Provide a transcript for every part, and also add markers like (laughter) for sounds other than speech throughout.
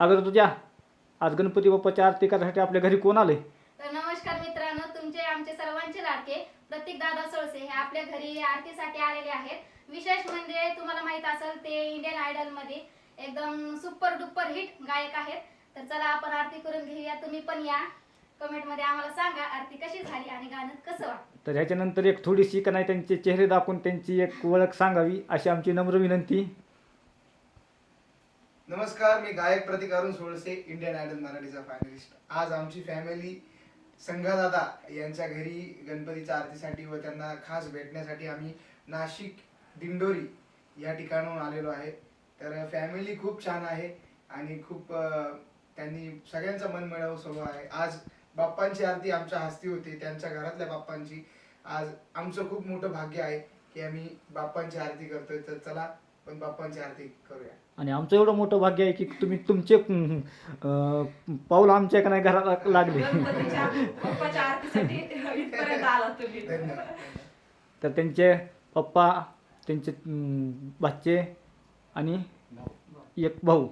अगं तुझ्या. आज गणपती बाप्पाच्या आरती करण्यासाठी आपल्या घरी कोण आले तर नमस्कार मित्रांनो तुमचे आमचे सर्वांचे लाडके प्रतीक दादा सळसे हे आपल्या घरी आरतीसाठी आलेले आहेत. विशेष म्हणजे तुम्हाला माहीत असेल ते इंडियन आयडलमध्ये एकदम सुपर डुपर हिट गायक आहेत. तर चला आपण आरती करून घेऊया. तुम्ही पण या. कमेंटमध्ये आम्हाला सांगा आरती कशी झाली आणि गाणं कसं वाटतं तर ह्याच्यानंतर एक थोडीशी का नाही त्यांचे चेहरे दाखवून त्यांची एक ओळख सांगावी अशी आमची नम्र विनंती. नमस्कार मी गायक प्रतीक अरुण सोळसे इंडियन आयडल मराठीचा फायनलिस्ट आज आमची फॅमिली संघादादा यांच्या घरी गणपतीच्या आरतीसाठी व त्यांना खास भेटण्यासाठी आम्ही नाशिक दिंडोरी या ठिकाणाहून आलेलो आहे. तर फॅमिली खूप छान आहे आणि खूप त्यांनी सगळ्यांचा मन मिळावं स्वभाव आहे. आज बाप्पांची आरती आमच्या हस्ती होती त्यांच्या घरातल्या बाप्पांची. आज आमचं खूप मोठं भाग्य आहे की आम्ही बाप्पांची आरती करतोय. तर चला पण बाप्पांची आरती करूया. आणि आमचं एवढं मोठं भाग्य आहे की तुम्ही तुमचे अं, पाऊल आमच्या का नाही घराला लागले. गणपतीच्या बाप्पाच्या आरतीसाठी इथपर्यंत आला तुम्ही. धन्यवाद तर त्यांचे पप्पा त्यांचे अं, भाचे आणि एक भाऊ.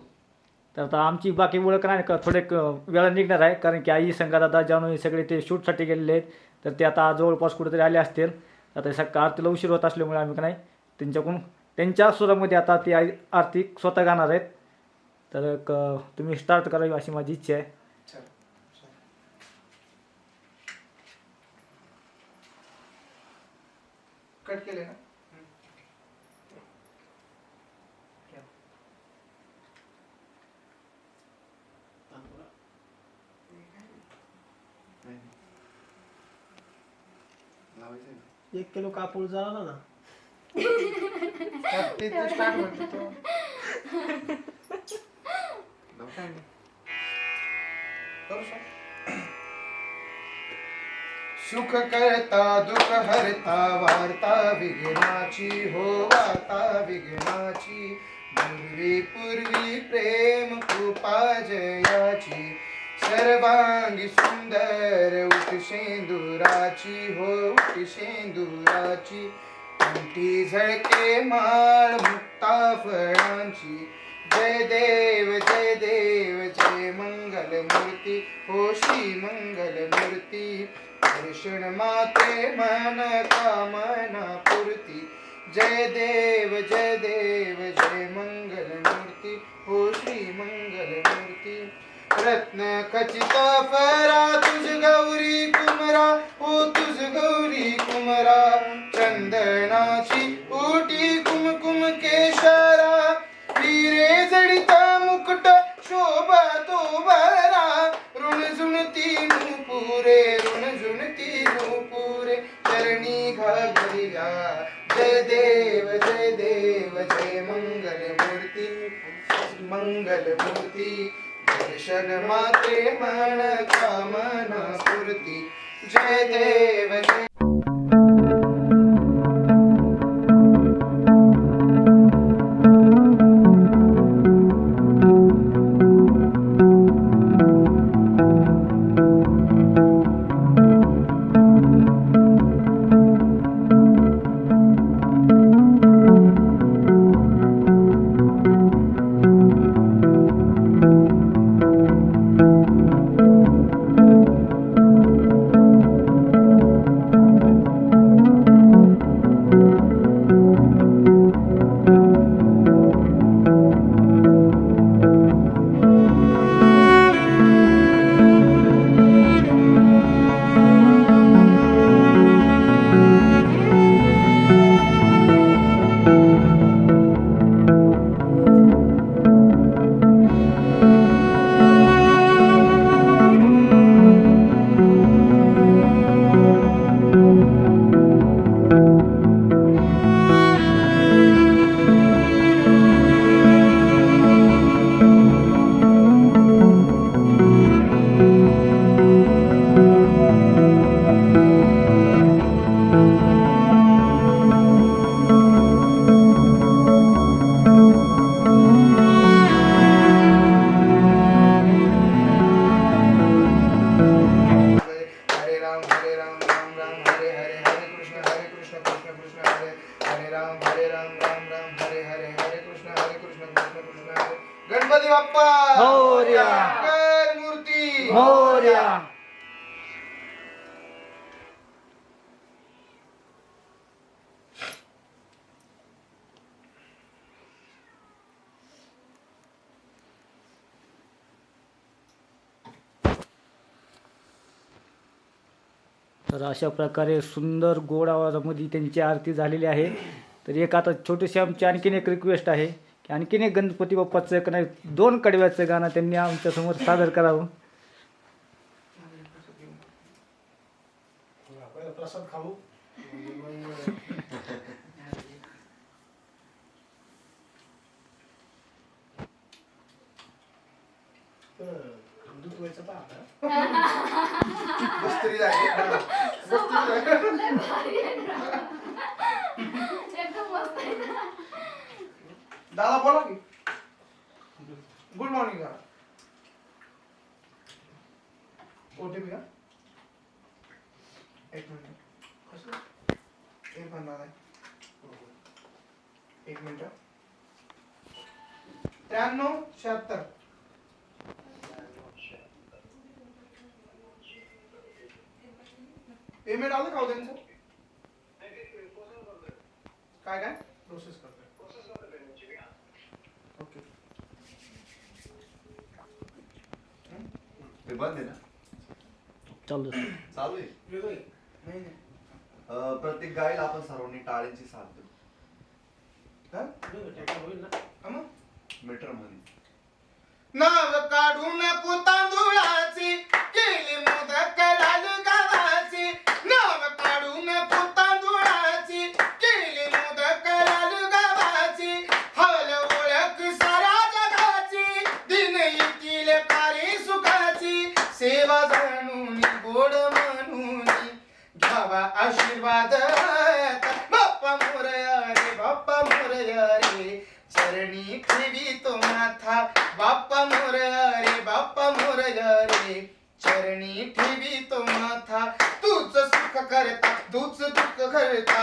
तर आता आमची बाकी ओळख नाही का थोडे क- वेळा निघणार आहे कारण की आई संघादादा जानू हे सगळे ते शूटसाठी गेलेले आहेत. तर ते आता जवळपास कुठेतरी आले असतील. आता सकाळ आरतीला उशीर होत असल्यामुळे आम्ही का नाही त्यांच्याकडून त्यांच्या सुरामध्ये आता ती आई आरती स्वतः गाणार आहेत. तर क- तुम्ही स्टार्ट करावी अशी माझी इच्छा आहे. कट केले ना. एक किलो कापूर जळाला ना. Start- ते तर start म्हणतो तो. लावता आहे ना. करू शकतो. सुख करता दुख हरता वार्ता विघ्नाची हो वार्ता विघ्नाची पूर्वी पूर्वी प्रेम कृपा जयाची सर्वांगी सुंदर उठ शेंदुराची हो उठ शेंदुराची कंठी झळके माळ मुक्ता फळांची. जय देव जय देव जय मंगल मूर्ती. होशी मंगल मूर्ती. कृष्ण माते मन कामना पूर्ती. जय देव जय देव जय मंगल मूर्ती. होशी मंगल मूर्ती. रत्न खचिता फरा तुझ गौरी कुमरा. हो तुझ गौरी चरणी घागरिया जय देव जय देव जय मंगल मूर्ती मंगल मूर्ती दर्शन माते मन कामना स्फूर्ती. जय देव जय गणपती बाप्पा. मोर्या. मूर्ती. तर अशा प्रकारे सुंदर गोड आवाजामध्ये त्यांची आरती झालेली आहे. तर एक आता छोटीशी आमची आणखीन एक रिक्वेस्ट आहे. आणखीन एक गणपती बाप्पाचं एक नाही दोन कडव्याचं गाणं त्यांनी आमच्यासमोर सादर करावं. (laughs) (laughs) दादा बोला की। गुड मॉर्निंग दादा। ओटीपी का। एक मिनिट। कसं एक दादा। एक मिनिट। त्र्याण्णव शहात्तर पेमेंट आलं का हो त्यांचं काय काय? प्रोसेस ते बंद आहे ना? चालू चालू आहे. वेगळं आहे? नाही नाही अं, प्रत्येक गायला आपण सर्वांनी टाळ्यांची साथ देऊ. मग? मीटरमध्ये नाव काढू नको तांदुळाची केली मोदक लाल गावाची नाव काढू नको तांदुळाची केली मोदक लाल गावाची हल ओळख सारा जगाची दिन येतील कारी सुखाची सेवा जाणून गोड म्हणून घ्यावा आशीर्वाद बाप्पा मोरया रे बाप्पा मोरया रे चरणी ठेवी तो माथा बाप्पा मोरया रे बाप्पा मोरया रे चरणी ठेवी तो माथा. तूच सुख करता तूच दुःख करता.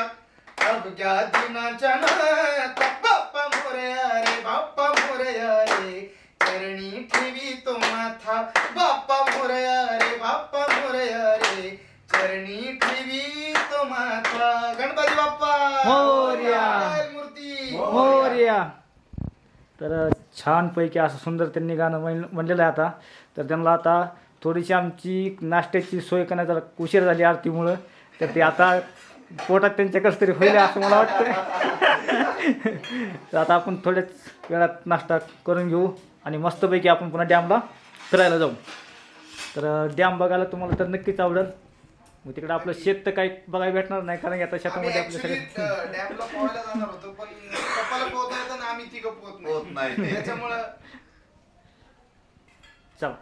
अवघ्या दिनाच्या नाथा बाप्पा मोरया रे बाप्पा मोरया रे चरणी ठेवी तो माथा. बाप्पा मोरया रे बाप्पा मोरया रे चरणी ठेवी तो माथा. गणपती बाप्पा मोरया. मूर्ती. मोर्या. तर छानपैकी असं सुंदर त्यांनी गाणं म्हण- म्हणलेलं आहे आता. तर त्यांना आता थोडीशी आमची नाश्त्याची सोय करण्यात जरा उशीर झाली आरतीमुळं. तर ते आता पोटात त्यांच्या कसं तरी होईल असं मला वाटतं तर आता आपण थोड्याच वेळात नाश्ता करून घेऊ आणि मस्तपैकी आपण पुन्हा डॅमला फिरायला जाऊ. तर डॅम बघायला तुम्हाला तर नक्कीच आवडेल. मग तिकडे आपलं शेत तर काही बघायला भेटणार नाही कारण की आता शेतामध्ये आपले actually, सगळे अं, डॅमला पोहायला जाणार होतो पण पप्पाला पोहत होत नाही. त्याच्यामुळं चला